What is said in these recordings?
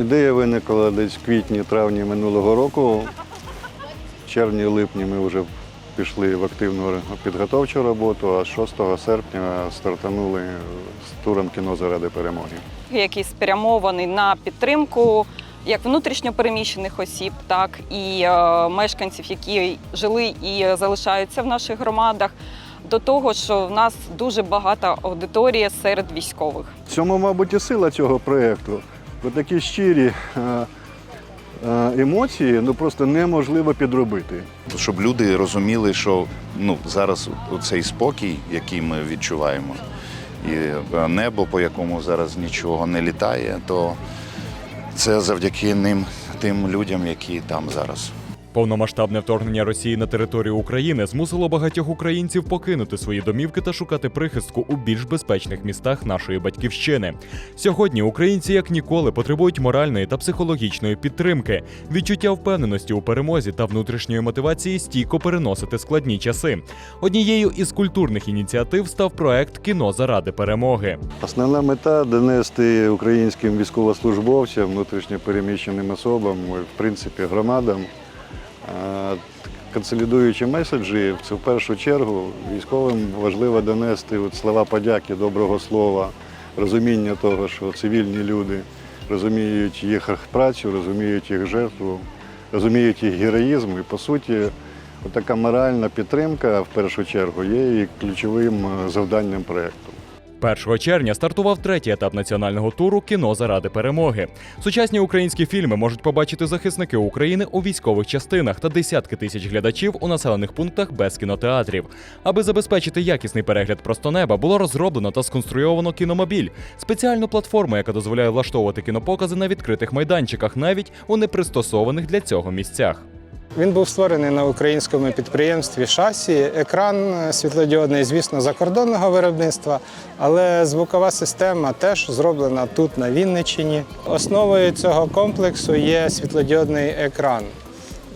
Ідея виникла десь в квітні-травні минулого року. В червні-липні ми вже пішли в активну підготовчу роботу, а 6 серпня стартанули з туром кіно заради перемоги. який спрямований на підтримку як внутрішньопереміщених осіб, так і е, мешканців, які жили і залишаються в наших громадах. До того, що в нас дуже багата аудиторія серед військових. В цьому, мабуть, і сила цього проєкту. Такі щирі е, е, емоції ну, просто неможливо підробити. щоб люди розуміли, що ну зараз цей спокій, який ми відчуваємо, і е, небо, по якому зараз нічого не літає, то це завдяки ним тим людям, які там зараз. Повномасштабне вторгнення Росії на територію України змусило багатьох українців покинути свої домівки та шукати прихистку у більш безпечних містах нашої батьківщини. Сьогодні українці як ніколи потребують моральної та психологічної підтримки, відчуття впевненості у перемозі та внутрішньої мотивації стійко переносити складні часи. Однією із культурних ініціатив став проект Кіно заради перемоги. Основна мета донести українським військовослужбовцям, внутрішньопереміщеним особам, в принципі, громадам, консолідуючи меседжі, це в першу чергу військовим важливо донести от слова подяки, доброго слова, розуміння того, що цивільні люди розуміють їх працю, розуміють їх жертву, розуміють їх героїзм. І по суті, така моральна підтримка в першу чергу є і ключовим е, завданням проєкту. 1 червня стартував третій етап національного туру Кіно заради перемоги. Сучасні українські фільми можуть побачити захисники України у військових частинах та десятки тисяч глядачів у населених пунктах без кінотеатрів. Аби забезпечити якісний перегляд просто неба, було розроблено та сконструйовано кіномобіль спеціальну платформу, яка дозволяє влаштовувати кінопокази на відкритих майданчиках, навіть у непристосованих для цього місцях. Він був створений на українському підприємстві шасі. Екран е, світлодіодний, звісно, закордонного виробництва, але звукова система теж зроблена тут, на Вінниччині. Основою цього комплексу є світлодіодний екран.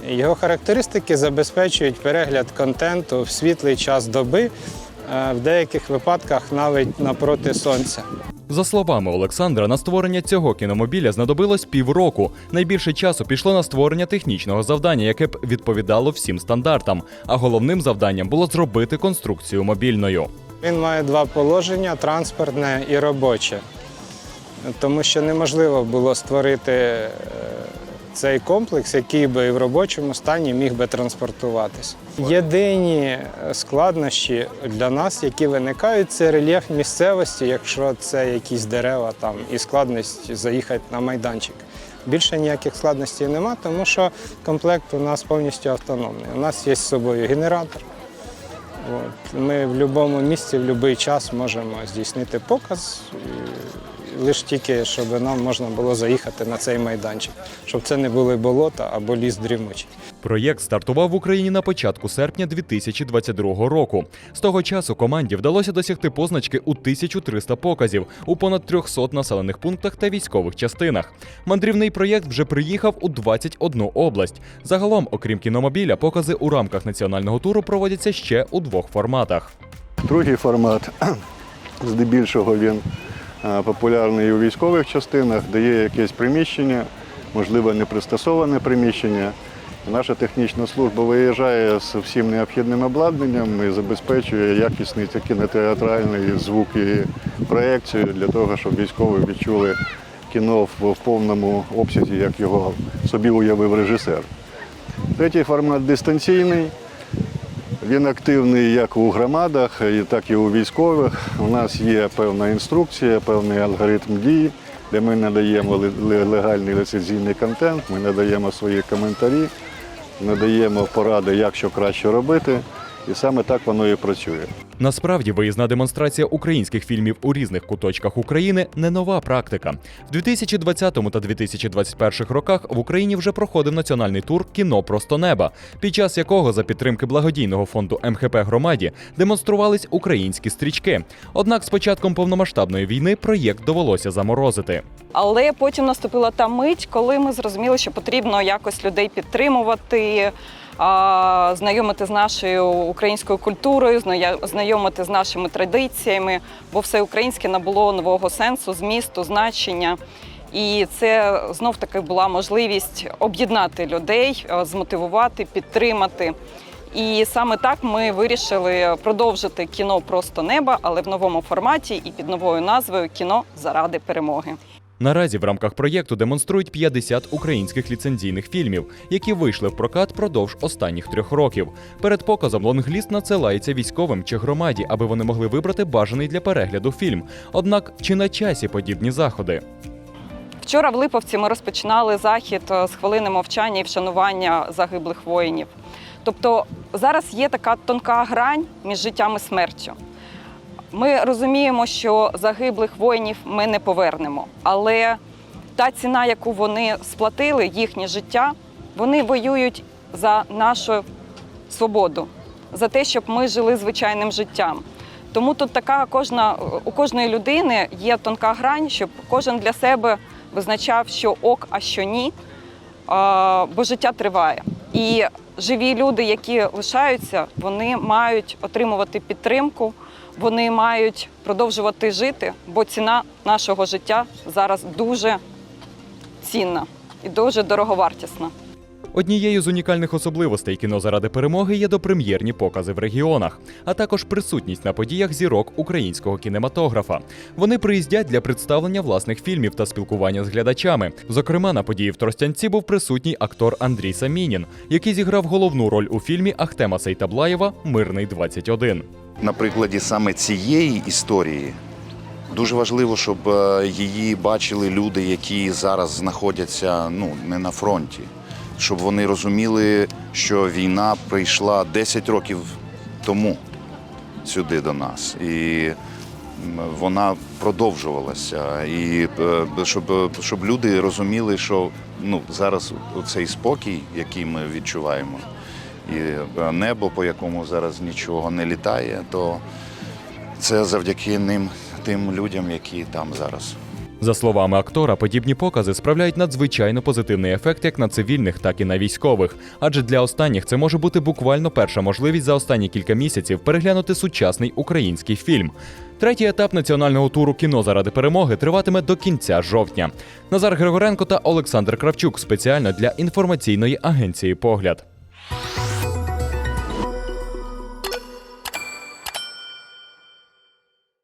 Його характеристики забезпечують перегляд контенту в світлий час доби, в деяких випадках навіть напроти сонця. За словами Олександра, на створення цього кіномобіля знадобилось півроку. Найбільше часу пішло на створення технічного завдання, яке б відповідало всім стандартам. А головним завданням було зробити конструкцію мобільною. Він має два положення транспортне і робоче. Тому що неможливо було створити е, цей комплекс, який би і в робочому стані міг би транспортуватись. Єдині е, складнощі для нас, які виникають, це рельєф місцевості, якщо це якісь дерева там і складність заїхати на майданчик. Більше ніяких складностей нема, тому що комплект у нас повністю автономний. У нас є з собою генератор. От. Ми в будь-якому місці, в будь-який час можемо здійснити показ, лише тільки, щоб нам можна було заїхати на цей майданчик, щоб це не були болота або ліс дрімучий. Проєкт стартував в Україні на початку серпня 2022 року. З того часу команді вдалося досягти позначки у 1300 показів у понад 300 населених пунктах та військових частинах. Мандрівний проєкт вже приїхав у 21 область. Загалом, окрім кіномобіля, покази у рамках національного туру проводяться ще у двох форматах. Другий формат, здебільшого він популярний у військових частинах, де є якесь приміщення, можливо, не пристосоване приміщення. Наша технічна служба виїжджає з всім необхідним обладнанням і забезпечує якісний кінотеатральний звук і проекцію для того, щоб військові відчули кіно в повному обсязі, як його собі уявив режисер. Третій формат дистанційний. Він активний як у громадах, так і у військових. У нас є певна інструкція, певний алгоритм дій, де ми надаємо ле- ле- легальний ліцензійний контент, ми надаємо свої коментарі, надаємо поради, як що краще робити. І саме так воно і працює. Насправді виїзна демонстрація українських фільмів у різних куточках України не нова практика. В 2020 та 2021 роках в Україні вже проходив національний тур Кіно просто неба, під час якого за підтримки благодійного фонду МХП громаді демонструвались українські стрічки. Однак з початком повномасштабної війни проєкт довелося заморозити. Але потім наступила та мить, коли ми зрозуміли, що потрібно якось людей підтримувати, знайомити з нашою українською культурою, знайомити з нашими традиціями, бо все українське набуло нового сенсу, змісту, значення. І це знов таки була можливість об'єднати людей, е, змотивувати, підтримати. І саме так ми вирішили продовжити кіно просто неба, але в новому форматі і під новою назвою Кіно заради перемоги. Наразі в рамках проєкту демонструють 50 українських ліцензійних фільмів, які вийшли в прокат продовж останніх трьох років. Перед показом лонгліст надсилається військовим чи громаді, аби вони могли вибрати бажаний для перегляду фільм. Однак чи на часі подібні заходи? Вчора в Липовці ми розпочинали захід е, з хвилини мовчання і вшанування загиблих воїнів. Тобто зараз є така тонка грань між життям і смертю. Ми розуміємо, що загиблих воїнів ми не повернемо, але та ціна, яку вони сплатили, їхнє життя, вони воюють за нашу свободу, за те, щоб ми жили звичайним життям. Тому тут така кожна у кожної людини є тонка грань, щоб кожен для себе визначав, що ок, а що ні. Бо життя триває. І живі люди, які лишаються, вони мають отримувати підтримку, вони мають продовжувати жити, бо ціна нашого життя зараз дуже цінна і дуже дороговартісна. Однією з унікальних особливостей кіно заради перемоги є допрем'єрні покази в регіонах, а також присутність на подіях зірок українського кінематографа. Вони приїздять для представлення власних фільмів та спілкування з глядачами. Зокрема, на події в Тростянці був присутній актор Андрій Самінін, який зіграв головну роль у фільмі Ахтема Сейтаблаєва Мирний 21 На прикладі саме цієї історії дуже важливо, щоб е, її бачили люди, які зараз знаходяться ну, не на фронті, щоб вони розуміли, що війна прийшла 10 років тому сюди до нас. І вона продовжувалася. І е, щоб, щоб люди розуміли, що ну, зараз цей спокій, який ми відчуваємо, і е, небо, по якому зараз нічого не літає, то це завдяки ним, тим людям, які там зараз. За словами актора, подібні покази справляють надзвичайно позитивний ефект як на цивільних, так і на військових. Адже для останніх це може бути буквально перша можливість за останні кілька місяців переглянути сучасний український фільм. Третій етап національного туру кіно заради перемоги триватиме до кінця жовтня. Назар Григоренко та Олександр Кравчук спеціально для інформаційної агенції Погляд.